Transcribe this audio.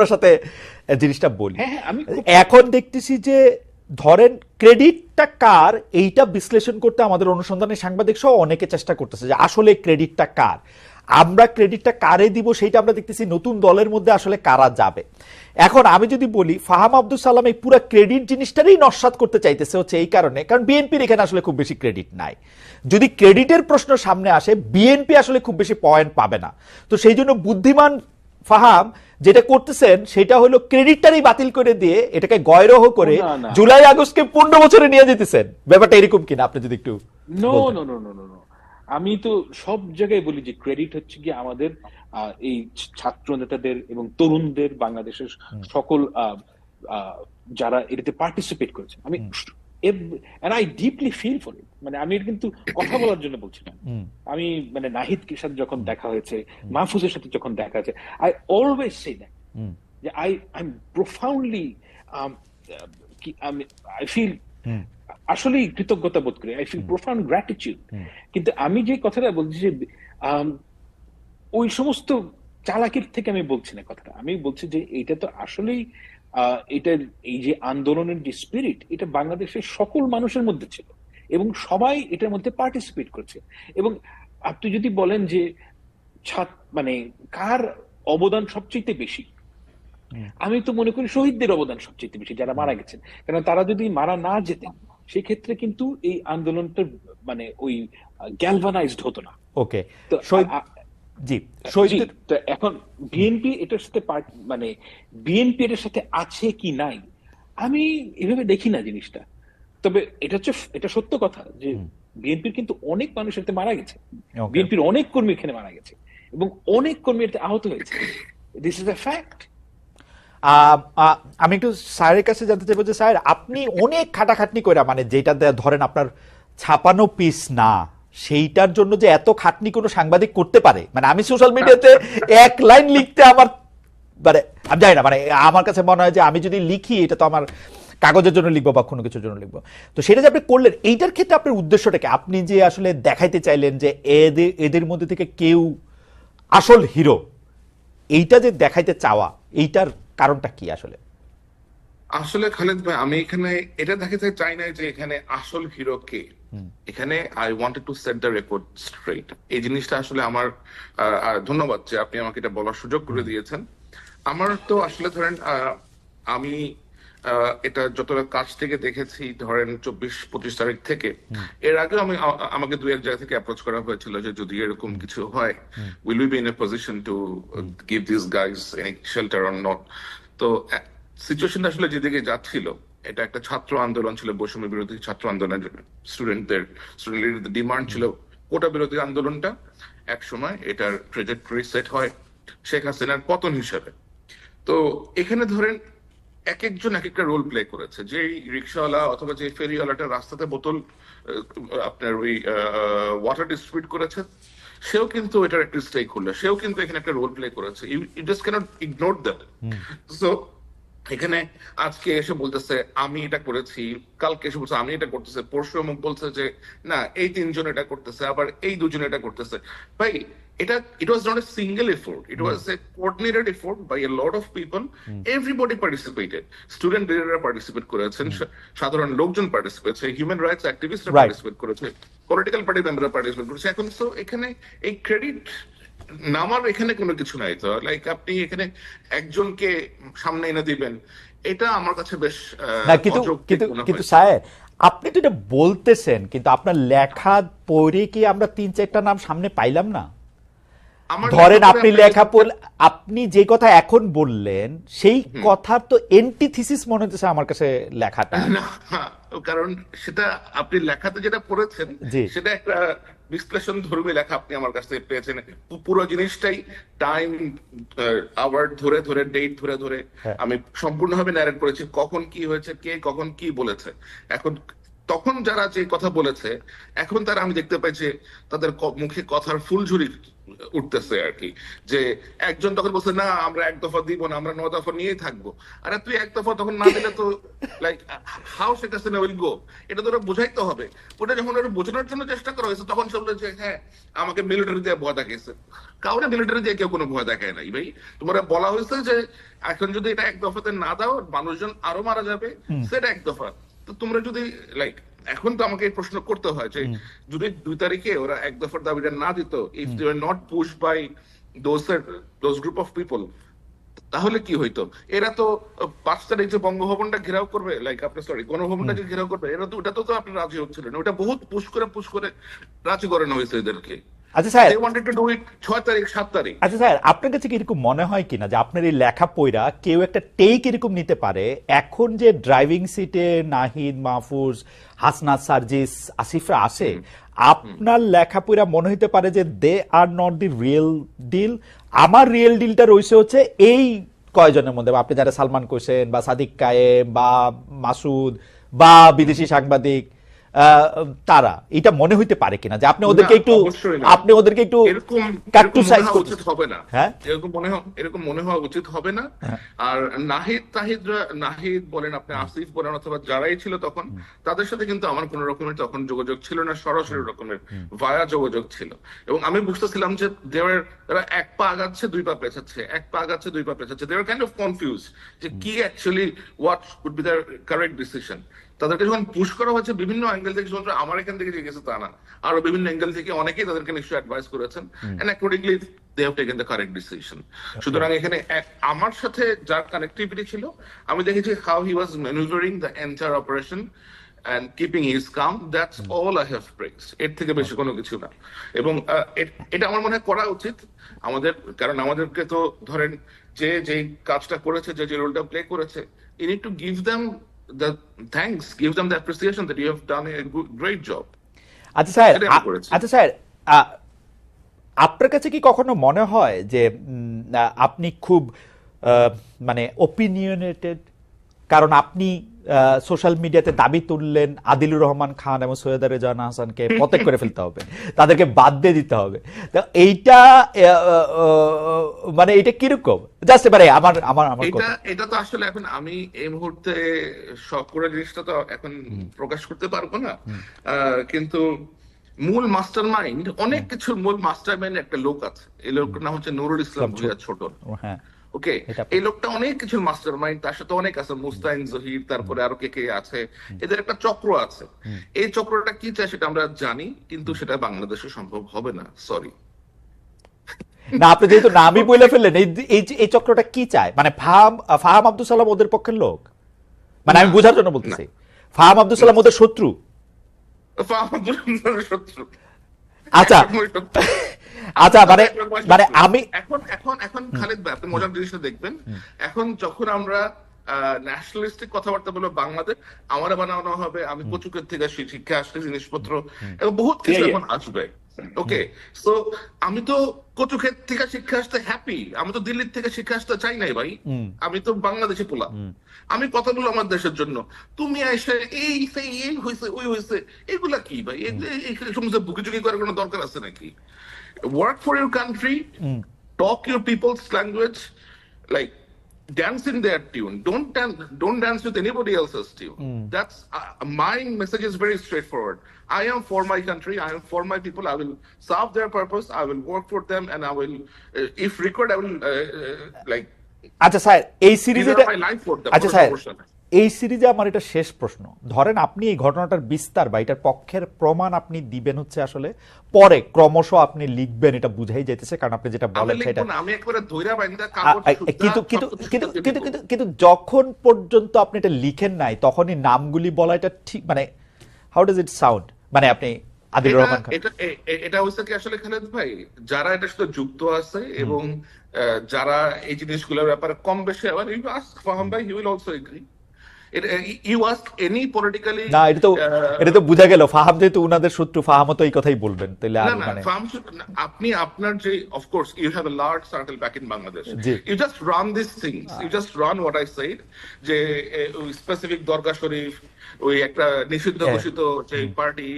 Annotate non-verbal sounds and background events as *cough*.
আপনার সাথে জিনিসটা বলি। হ্যাঁ, হ্যাঁ, এখন দেখতেছি যে ধরেন ক্রেডিটটা কার? এইটা বিশ্লেষণ করতে আমাদের অনুসন্ধানী সাংবাদিক সহ অনেকে চেষ্টা করতেছে যে আসলে ক্রেডিটটা কার? আমরা ক্রেডিটটা কারে দিব সেইটা আমরা দেখতেছি নতুন দলের মধ্যে আসলে কারা যাবে। এখন আমি যদি বলি ফাহাম আব্দুল সালাম এই পুরো ক্রেডিট জিনিসটারই নস্বাত করতে চাইতেছে হচ্ছে এই কারণে কারণ বিএনপির এখানে আসলে খুব বেশি ক্রেডিট নাই। যদি ক্রেডিটের প্রশ্ন সামনে আসে বিএনপি আসলে খুব বেশি পয়েন্ট পাবে না। তো সেই জন্য বুদ্ধিমান ফাহাম যেটা করতেছেন সেটা হলো ক্রেডিটটারই বাতিল করে দিয়ে এটাকে গয়রহ করে। জুলাই আগস্টকে পনেরো বছরে নিয়ে যেতেছেন। ব্যাপারটা এরকম কিনা? আপনি যদি একটু no no no no no no আমি তো সব জায়গায় বলি যে ক্রেডিট হচ্ছে কি আমাদের এই ছাত্র নেতাদের এবং তরুণদের বাংলাদেশের সকল যারা এটাতে পার্টিসিপেট করেছে আমি and I deeply feel for it মানে আমি এটা কিন্তু কথা বলার জন্য বলছি না। আমি মানে নাহিদকে সাথে যখন দেখা হয়েছে মাহফুজের সাথে যখন দেখা হয়েছে আই অলওয়েজ সে দ্যাট যে I I am profoundly um, আমি আই ফিল আসলেই কৃতজ্ঞতা বোধ করি। আই ফিল প্রোফাউন্ড গ্র্যাটিচিউড কিন্তু আমি যে কথাটা বলছি যে আম, ওই সমস্ত চালাকির থেকে আমি বলছি না কথাটা। আমি বলছি যে এটা তো আসলেই আহ, এটার এই যে আন্দোলনের যে স্পিরিট এটা বাংলাদেশের সকল মানুষের মধ্যে ছিল। এবং সবাই এটার মধ্যে পার্টিসিপেট করছে। এবং আপনি যদি বলেন যে ছাত্র মানে কার অবদান সবচেয়ে বেশি? আমি তো মনে করি শহীদদের অবদান সবচেয়ে বেশি যারা মারা গেছেন। কারণ তারা যদি মারা না যেতেন সেক্ষেত্রে কিন্তু এই আন্দোলনটা মানে ওই গ্যালভানাইজড হতো না। ওকে। তো শহীদ জি তো এখন বিএনপি এটার সাথে মানে বিএনপি এটার সাথে আছে কি নাই? আমি এভাবে দেখি না জিনিসটা। তবে এটা হচ্ছে এটা সত্য কথা যে বিএনপির কিন্তু অনেক মানুষ এতে মারা গেছে. বিএনপির অনেক কর্মী এখানে মারা গেছে এবং অনেক কর্মী এতে আহত হয়েছে। দিস ইজ এ ফ্যাক্ট আমি একটু স্যারের কাছে জানতে চাইব যে স্যার আপনি অনেক খাটাখাটনি করে মানে যেটা ধরেন আপনার ছাপানো পিস না সেইটার জন্য যে এত খাটনি কোনো সাংবাদিক করতে পারে? মানে আমি সোশ্যাল মিডিয়াতে এক লাইন লিখতে আমার মানে আমি জানি না মানে আমার কাছে মনে হয় যে আমি যদি লিখি এটা তো আমার কাগজের জন্য লিখব বা কোনো কিছুর জন্য লিখব। তো সেটা যে আপনি করলেন এইটার ক্ষেত্রে আপনার উদ্দেশ্যটাকে আপনি যে আসলে দেখাইতে চাইলেন যে এদের এদের মধ্যে থেকে কেউ আসল হিরো এইটা যে দেখাইতে চাওয়া এইটার কারণটা কি আসলে? আসলে খালেদ ভাই আমি এখানে এটা দেখাতে চাই না যে এখানে আসল হিরো কে। এখানে I wanted to set the record straight এই জিনিসটা আসলে আমার ধন্যবাদ যে আপনি আমাকে এটা বলার সুযোগ করে দিয়েছেন। আমার তো আসলে ধরেন আমি এটা যতটা কাছ থেকে দেখেছি ধরেন চব্বিশ পঁচিশ তারিখ থেকে এর আগে আমি আমাকে দু এক জায়গা থেকে অ্যাপ্রোচ করা হয়েছিল যে যদি এরকম কিছু হয় will we be in a position to give this guys any shelter or not তো সিচুয়েশন আসলে যেদিকে যাচ্ছিল এটা একটা ছাত্র আন্দোলন ছিল বৈষম্য বিরোধী ছাত্র আন্দোলনের স্টুডেন্টদের স্টুডেন্টদের ডিমান্ড ছিল কোটা বিরোধী আন্দোলনটা। এক সময় এটার ট্রেজেক্টরি সেট হয় শেখ হাসিনার পতন হিসেবে। তো এখানে ধরেন এক একজন এক একটা রোল প্লে করেছে। যে রিক্সাওয়ালা অথবা যে ফেরিওয়ালাটা রাস্তাতে বোতল আপনার ওই ওয়াটার ডিস্ট্রিবিউট করেছে সেও কিন্তু এটার একটা স্টেক হোল্ডার সেও কিন্তু এখানে একটা রোল প্লে করেছে। You just cannot ignore that so এখানে আজকে এসে বলতেছে আমি এটা করেছি। কালকে এসে বলছে আমি এটা করতেছে। পরশু অমুক বলছে যে না এই তিনজন এটা করতেছে আবার এই দুজন এটা করতেছে। ভাই এটা it was not a single effort it was a coordinated effort by a lot of people everybody participated student লিডাররা participate করেছেন সা- সাধারণ লোকজন পার্টিসিপেট হিউম্যান রাইটস অ্যাক্টিভিস্টরা. পার্টিসিপেট করেছে পলিটিক্যাল পার্টি মেম্বাররা পার্টিসিপেট করেছে। এখন তো এখানে এই ক্রেডিট নামার এখানে কোনো কিছু নাই তো। লাইক আপনি এখানে একজনকে সামনে এনে দিবেন এটা আমার কাছে বেশ কিন্তু কিন্তু কিন্তু। স্যার আপনি তো এটা বলতেছেন কিন্তু আপনার লেখা পড়ে কি আমরা তিন চারটা নাম সামনে পাইলাম না? ধরেন আপনি লেখা পড়লে আপনি যে কথা এখন বললেন সেই কথার তো এন্টিথিসিস মনে হচ্ছে আমার কাছে লেখাটা *laughs* কারণ সেটা আপনি লেখাতে যেটা পড়েছেন। সেটা একটা বিশ্লেষণ ধর্মী লেখা আপনি আমার কাছ থেকে পেয়েছেন পুরো জিনিসটাই টাইম আওয়ার ধরে ধরে ডেট ধরে ধরে হ্যাঁ। আমি সম্পূর্ণভাবে ন্যারেট করেছি কখন কি হয়েছে কে কখন কি বলেছে এখন তখন যারা যে কথা বলেছে এখন তারা আমি দেখতে পাই যে তাদের মুখে কথার ফুলঝুরি উঠতেছে আর কি। যে একজন তখন বলছে না আমরা এক দফা দিব না আমরা ন দফা নিয়েই থাকব। আরে তুই এক দফা তখন না *laughs* দিলে তো like how Sheikh Hasina will go এটা তো ওরা বোঝাইতে হবে। ওটা যখন ওরা বোঝানোর জন্য চেষ্টা করা হয়েছে তখন সে যে হ্যাঁ আমাকে মিলিটারি দিয়ে ভয় দেখাইছে। কাউরে মিলিটারি দিয়ে কেউ কোনো ভয় দেখায় নাই ভাই। তোমরা বলা হয়েছে যে এখন যদি এটা এক দফাতে না দাও মানুষজন আরও মারা যাবে। সেটা এক দফা। তো তোমরা যদি লাইক এখন তো আমাকে এই প্রশ্ন করতে হয় যে যদি দুই তারিখে ওরা এক দফার দাবিটা না দিত if they are not push by those those group of people তাহলে কি হইতো? এরা তো পাঁচ তারিখ যে বঙ্গভবনটা ঘেরাও করবে লাইক আপনি সরি গণভবনটা যে ঘেরাও করবে এরা তো ওটা তো তো আপনি রাজি হচ্ছিলেন ওটা বহুত পুশ করে পুশ করে রাজি করানো হয়েছে এদেরকে। আচ্ছা sir. They wanted to do it ছয় তারিখ তারিখ। আচ্ছা স্যার আপনার কাছে কি এরকম মনে হয় কিনা যে আপনার এই লেখা পইরা কেউ একটা টেক এরকম নিতে পারে? এখন যে ড্রাইভিং সিটে নাহিদ মাহফুজ হাসনাত সার্জিস আসিফরা আসে আপনার লেখা পইরা মনে হইতে পারে যে they are not the real deal আমার রিয়েল ডিলটা রয়েছে হচ্ছে এই কয়জনের মধ্যে বা আপনি যারা সালমান কোসেন বা সাদিক কায়েম বা মাসুদ বা বিদেশি সাংবাদিক তারা এটা মনে হইতে পারে কিনা যে আপনি ওদেরকে একটু অবশ্যই আপনি ওদেরকে একটু এরকম কাট্টু সাইজ মনে হওয়া উচিত হবে না। হ্যাঁ? এরকম মনে এরকম মনে হওয়া উচিত হবে না। আর নাহিদ তাহিদরা নাহিদ বলেন আপনি আসিফ বলেন অথবা যারাই ছিল তখন তাদের সাথে কিন্তু আমার কোন রকমের তখন যোগাযোগ ছিল না সরাসরি রকমের ভায়া যোগাযোগ ছিল। এবং আমি বুঝতেছিলাম যে দেওয়ার তারা এক পা আগাচ্ছে দুই পা পেছাচ্ছে এক পা আগাচ্ছে দুই পা পেছাচ্ছে দেওয়ার কাইন্ড অফ কনফিউজ যে কি actually what would be their correct decision তাদেরকে যখন পুশ করা হচ্ছে বিভিন্ন অ্যাঙ্গেল থেকে শুধু আমার এখান থেকে যে গেছে তা না আরও বিভিন্ন অ্যাঙ্গেল থেকে অনেকেই তাদেরকে নিশ্চয়ই অ্যাডভাইস করেছেন and accordingly they have taken the correct decision সুতরাং এখানে আমার সাথে যার কানেক্টিভিটি ছিল আমি দেখেছি how he was manoeuvring the entire operation and keeping his calm that's all I have press এর থেকে বেশি কোনো কিছু না। এবং এটা আমার মনে হয় করা উচিত। আমাদের কারণ আমাদেরকে তো ধরেন যে যে কাজটা করেছে যে যে রোলটা প্লে করেছে you need to give them the thanks, give them the appreciation that you have done a good, great job. আচ্ছা স্যার। আচ্ছা স্যার আপনার কাছে কি কখনো মনে হয় যে আপনি খুব মানে ওপিনিয়নেটেড কারণ আপনি সোশ্যাল মিডিয়াতে দাবি তুললেন আদিলুর রহমান খান এবং সৈয়দ রেজান হাসানকে *laughs* প্রত্যেক করে ফেলতে হবে তাদেরকে বাদ দিয়ে দিতে হবে। তো এইটা মানে এটা কীরকম? জাস্ট এবারে আমার আমার আমার এটা এটা তো আসলে এখন আমি এই মুহূর্তে করে জিনিসটা তো এখন প্রকাশ করতে পারব না। কিন্তু মূল মাস্টার মাইন্ড অনেক কিছুর মূল মাস্টার মাইন্ড একটা লোক আছে। এই লোকটার নাম হচ্ছে নুরুল ইসলাম ইসলাম ভুইয়া ছোট। হ্যাঁ। ওকে এই লোকটা অনেক কিছুর মাস্টার মাইন্ড তার সাথে অনেক আছে মুস্তাইন জহির তারপরে আরও কে কে আছে এদের একটা চক্র আছে। এই চক্রটা কি চায় সেটা আমরা জানি কিন্তু সেটা বাংলাদেশে সম্ভব হবে না সরি না আপনি যেহেতু নামই বলে ফেললেন এই এই চক্রটা কি চায়? মানে ফাহাম ফাহাম আব্দুল সালাম ওদের পক্ষের লোক? মানে আমি বোঝার জন্য বলতেছি। ফাহাম আব্দুল সালাম ওদের শত্রু? আচ্ছা একরকমের শত্রু। *laughs* আচ্ছা। আচ্ছা মানে মানে আমি এখন এখন এখন খালেদ ভাই আপনি মজার জিনিসটা দেখবেন। এখন যখন আমরা ন্যাশনালিস্টিক কথাবার্তা বলব বাংলাদেশ আমার বানানো হবে আমি কচুকের থেকে শিক্ষা আসলে জিনিসপত্র এবং বহুত কিছু. এখন আসবে। ওকে সো আমি তো কচুক্ষেত থেকে শিক্ষা আসতে হ্যাপি আমি তো দিল্লির থেকে শিক্ষা আসতে চাই নাই ভাই। আমি তো বাংলাদেশে পোলা। আমি কথা বলব আমার দেশের জন্য। তুমি এসে এই সেই এই হয়েছে ওই হয়েছে এগুলা কি ভাই? এই- সমস্ত বুকিচুকি করার কোনো দরকার আছে নাকি? Work for your country talk your people's language like dance in their tune. Don't dance don't dance with anybody else's tune. That's uh, my message is very straightforward. I am for my country i am for my people i will serve their purpose i will work for them and i will uh, if required i will uh, uh, like আচ্ছা sir এই সিরিজে আচ্ছা sir এই সিরিজে আমার এটা শেষ প্রশ্ন। ধরেন আপনি এই ঘটনাটার বিস্তার বা এটার পক্ষের প্রমাণ আপনি দিবেন হচ্ছে আসলে পরে ক্রমশ আপনি লিখবেন এটা বুঝাই যাইতেছে কারণ আপনি যেটা বলেন সেটা আমি একবারে বাইন্দা কিন্তু কিন্তু কিন্তু কিন্তু যখন পর্যন্ত আপনি এটা লিখেন নাই তখনই নামগুলি বলা এটা ঠিক মানে হাউ ডাজ ইট সাউন্ড মানে আপনি আদিল এটা- রহমান খান এটা এটা হচ্ছে কি আসলে খালেদ ভাই? যারা এটার সাথে যুক্ত আছে এবং যারা এই জিনিসগুলোর ব্যাপারে কম বেশি আবার ফাহাম ভাই he will also agree you ask any politically না এটা তো এটা তো বোঝা গেল। ফাহাম যেহেতু উনাদের শত্রু ফাহামও তো এই কথাই বলবেন। তাহলে আর মানে ফার্ম আপনি আপনার যে of course you have a large circle back in Bangladesh you just run this things you just run what I said যে স্পেসিফিক দরগা শরীফ ওই একটা নিষিদ্ধ হ্যাঁ। ঘোষিত যে পার্টি